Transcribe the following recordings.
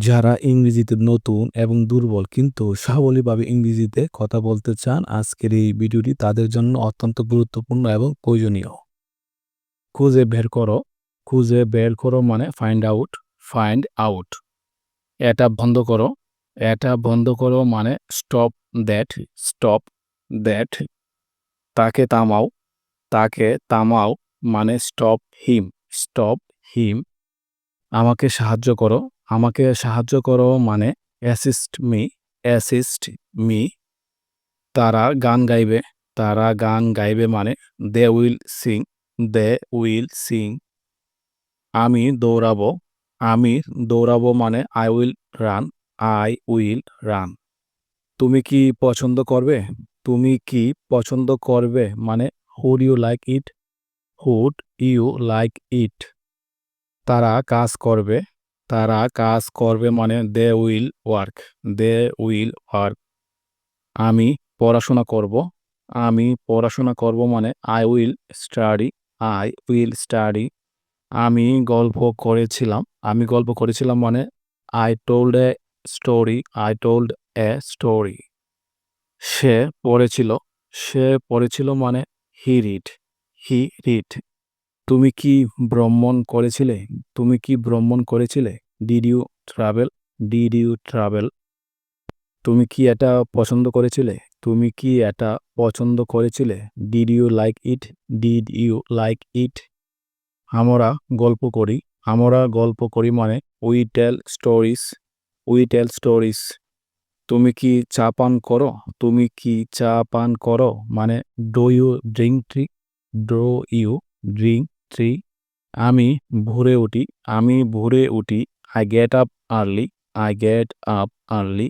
যারা ইংরেজিতে নতুন এবং দুর্বল কিন্তু সাবলীভাবে ইংরেজিতে কথা বলতে চান, আজকের এই ভিডিওটি তাদের জন্য অত্যন্ত গুরুত্বপূর্ণ এবং প্রয়োজনীয়। খুঁজে বের করো। খুঁজে বের করো মানে ফাইন্ড আউট ফাইন্ড আউট এটা বন্ধ করো। এটা বন্ধ করো মানে স্টপ দ্যাট স্টপ দ্যাট তাকে থামাও। তাকে থামাও মানে স্টপ হিম স্টপ হিম আমাকে সাহায্য করো। আমাকে সাহায্য করো মানে অ্যাসিস্ট মি অ্যাসিস্ট মি তারা গান গাইবে, তারা গান গাইবে মানে they will sing they will sing আমি দৌড়াবো আমি দৌড়াবো মানে I will run I will run তুমি কি পছন্দ করবে? তুমি কি পছন্দ করবে মানে would you like it would you like it তারা কাজ করবে তারা কাজ করবে মানে they will work they will work আমি পড়াশোনা করব, আমি পড়াশোনা করব মানে I will study I will study আমি গল্প করেছিলাম, আমি গল্প করেছিলাম মানে I told a story I told a story সে পড়েছিল সে পড়েছিল মানে হি রিড হি রিড তুমি কি ভ্রমণ করেছিলে? তুমি কি ভ্রমণ করেছিলে? Did you travel did you travel তুমি কি এটা পছন্দ করেছিলে? তুমি কি এটা পছন্দ করেছিলে? Did you like it did you like it আমরা গল্প করি। আমরা গল্প করি মানে we tell stories we tell stories তুমি কি চা পান করো? তুমি কি চা পান করো? মানে do you drink tea do you drink tea আমি ভোরে উঠি, আমি ভোরে উঠি I get up early I get up early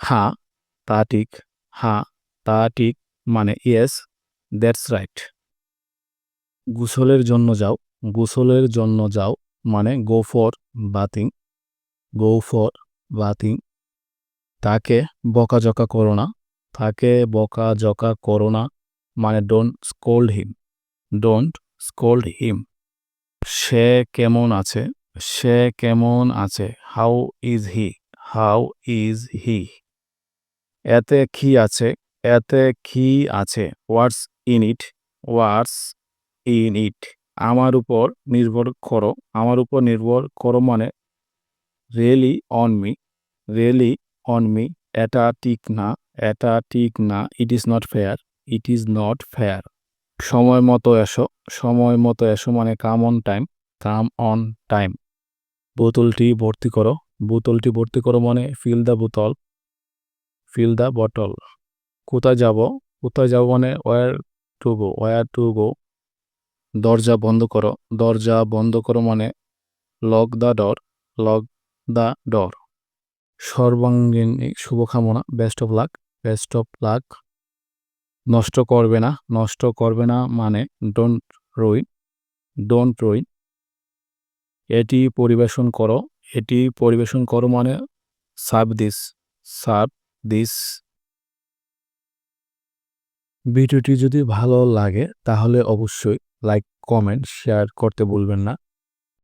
হা, তা ঠিক, হা, তা ঠিক মানে ইয়েস দ্যাটস রাইট গোসলের জন্য যাও, গোসলের জন্য যাও মানে go for bathing go for bathing তাকে বকাঝকা করো না, তাকে বকাঝকা করো না মানে don't scold him don't scold him সে কেমন আছে? সে কেমন আছে? How is he how is he এতে কি আছে? এতে কি আছে? What's in it what's in it আমার উপর নির্ভর করো। আমার উপর নির্ভর করো মানে really on me really on me এটা ঠিক না, এটা ঠিক না it is not fair it is not fair সময় মতো এসো, সময় মতো এসো মানে come on time come on time বোতলটি ভর্তি করো, বোতলটি ভর্তি করো মানে ফিল দ্য বোতল ফিল দ্য বটল কোথায় যাব? কোথায় যাব মানে where to go where to go দরজা বন্ধ করো, দরজা বন্ধ করো মানে lock the door lock the door সর্বাঙ্গীন শুভকামনা best of luck best of luck নষ্ট করবে না, নষ্ট করবে না মানে ডোন্ট রুইন ডোন্ট রুইন এটি পরিবেশন করো, এটি পরিবেশন করো মানে সার্ভ দিস সার্ভ দিস ভিডিওটি যদি ভালো লাগে তাহলে অবশ্যই লাইক কমেন্ট শেয়ার করতে ভুলবেন না।